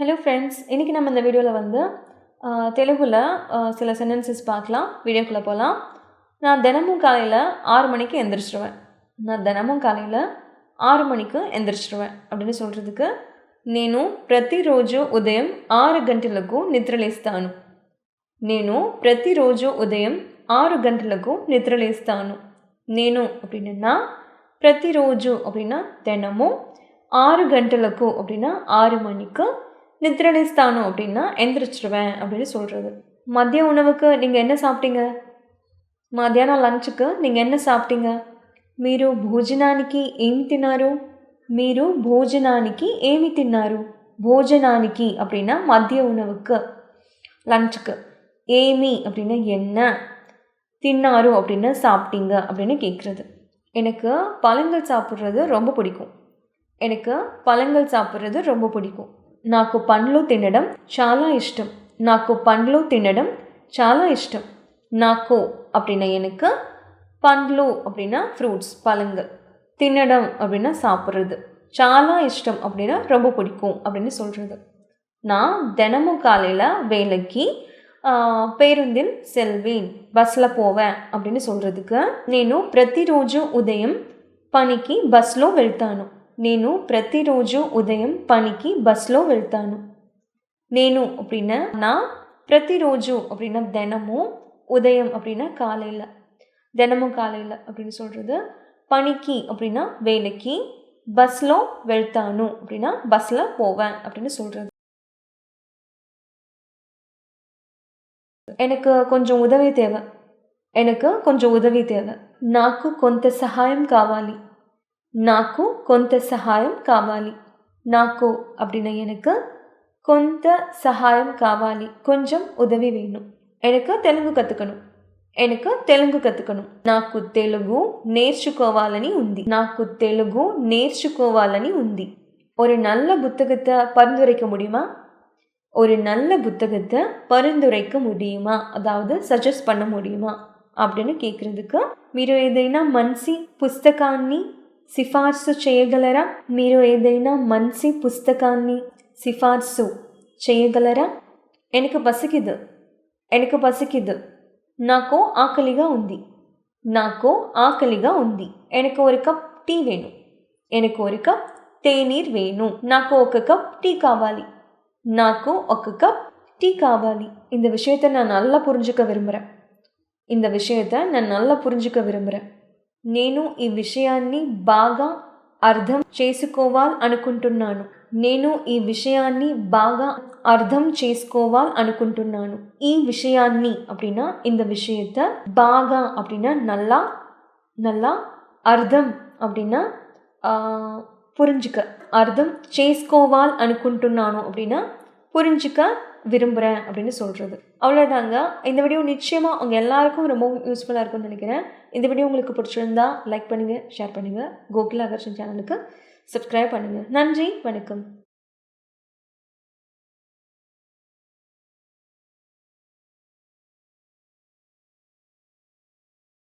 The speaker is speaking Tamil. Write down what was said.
ஹலோ ஃப்ரெண்ட்ஸ் இன்றைக்கி நம்ம இந்த வீடியோவில் வந்து தெலுங்கில் சில சென்டென்சஸ் பார்க்கலாம் வீடியோக்குள்ளே போகலாம் நான் தினமும் காலையில் ஆறு மணிக்கு எந்திரிச்சிருவேன் நான் தினமும் காலையில் ఆరు మణికి ఎందరిచిరువేన్ அப்படின்னு சொல்கிறதுக்கு నేను ప్రతిరోజు ఉదయం ఆరు గంటలకు నిద్రలేస్తాను నేను ప్రతిరోజు ఉదయం ఆరు గంటలకు నిద్రలేస్తాను నేను அப்படின்னா ప్రతిరోజు அப்படின்னா தினமும் ஆறு கண்டலுக்கு அப்படின்னா ஆறு மணிக்கு நித்ரலிஸ்தானம் அப்படின்னா எந்திரிச்சிருவேன் அப்படின்னு சொல்கிறது மதிய உணவுக்கு நீங்கள் என்ன சாப்பிட்டீங்க மத்தியானம் லஞ்சுக்கு நீங்கள் என்ன சாப்பிட்டீங்க మీరు భోజనానికి ఏం తిన్నారు మీరు భోజనానికి ఏమి తిన్నారు భోజనానికి அப்படின்னா மதிய உணவுக்கு லஞ்சுக்கு ஏமி அப்படின்னா என்ன தின்னாரு அப்படின்னு சாப்பிட்டீங்க அப்படின்னு கேட்குறது எனக்கு பழங்கள் சாப்பிட்றது ரொம்ப பிடிக்கும் எனக்கு பழங்கள் சாப்பிட்றது ரொம்ப பிடிக்கும் నాకు పండ్లు తినడం చాలా ఇష్టం నాకు పండ్లు తినడం చాలా ఇష్టం నాకు அப்படின்னா எனக்கு పండ్లు அப்படின்னா ஃப்ரூட்ஸ் பழங்கள் தின்னடம் அப்படின்னா சாப்பிட்றது சாலா இஷ்டம் அப்படின்னா ரொம்ப பிடிக்கும் அப்படின்னு சொல்கிறது நான் தினமும் காலையில் வேலைக்கு పేరుందిల్ సెల్వేన్ బస్లో పోవా அப்படின்னு சொல்கிறதுக்கு నేను ప్రతిరోజు ఉదయం పనికి బస్లో వెళ్తాను నేను ప్రతిరోజు ఉదయం పనికి బస్లో వెళ్తాను. నేను அப்படின்னா நான் பிரதிரோஜு அப்படின்னா தினமும் உதயம் அப்படின்னா காலையில் தினமும் காலையில் அப்படின்னு சொல்கிறது பணிக்கு அப்படின்னா வேலைக்கு பஸ்ஸில் வெழ்த்தானு அப்படின்னா பஸ்ஸில் போவேன் அப்படின்னு சொல்கிறது எனக்கு கொஞ்சம் உதவி தேவை எனக்கு கொஞ்சம் உதவி தேவை నాకు కొంత சகாயம் కావాలి. నాకు కొంత సహాయం కావాలి నాకు அப்படின்னா எனக்கு కొంత సహాయం కావాలి కొంచెం ఉదవి వేణుம் எனக்கு తెలుగు కత్తుకను எனக்கு తెలుగు కత్తుకను నాకు తెలుగు నేర్చుకోవాలని ఉంది నాకు తెలుగు నేర్చుకోవాలని ఉంది ஒரு நல்ல புத்தகத்தை பரிந்துரைக்க முடியுமா ஒரு நல்ல புத்தகத்தை பரிந்துரைக்க முடியுமா அதாவது సజెస్ట్ பண்ண முடியுமா அப்படின்னு கேட்குறதுக்கு మీరు ఏదైనా మంచి పుస్తకాన్ని సిఫార్సు చేయగలరా మీరు ఏదైనా మంచి పుస్తకాన్ని సిఫార్సు చేయగలరా వెనక పసికిదు వెనక పసికిదు నాకు ఆకలిగా ఉంది నాకు ఆకలిగా ఉంది వెనక ఒక కప్ టీ వేణు వెనక ఒక కప్ తేనీర్ వేణు నాకు ఒక కప్ టీ కావాలి నాకు ఒక కప్ టీ కావాలి இந்த விஷயத்தை நான் நல்லா புரிஞ்சுக்க விரும்புகிறேன் இந்த விஷயத்தை நான் நல்லா புரிஞ்சுக்க விரும்புகிறேன் నేను ఈ విషయాన్ని బాగా అర్థం చేసుకోవాలి అనుకుంటున్నాను నేను ఈ విషయాన్ని బాగా అర్థం చేసుకోవాలి అనుకుంటున్నాను ఈ విషయాన్ని அப்படின்னா இந்த விஷயத்தை బాగా அப்படின்னா நல்லா நல்லா అర్థం அப்படின்னா புரிஞ்சுக்க அர்த்தம் చేసుకోవాలి అనుకుంటున్నాను அப்படின்னா புரிஞ்சுக்க விரும்புகிறேன் அப்படின்னு சொல்கிறது அவ்வளோதாங்க இந்த வீடியோ நிச்சயமாக அவங்க எல்லாருக்கும் ரொம்ப யூஸ்ஃபுல்லாக இருக்கும்னு நினைக்கிறேன். இந்த வீடியோ உங்களுக்கு பிடிச்சிருந்தா லைக் பண்ணுங்கள் ஷேர் பண்ணுங்கள் கோகுல் ஆகர்ஷன் சேனலுக்கு சப்ஸ்கிரைப் பண்ணுங்கள் நன்றி வணக்கம்.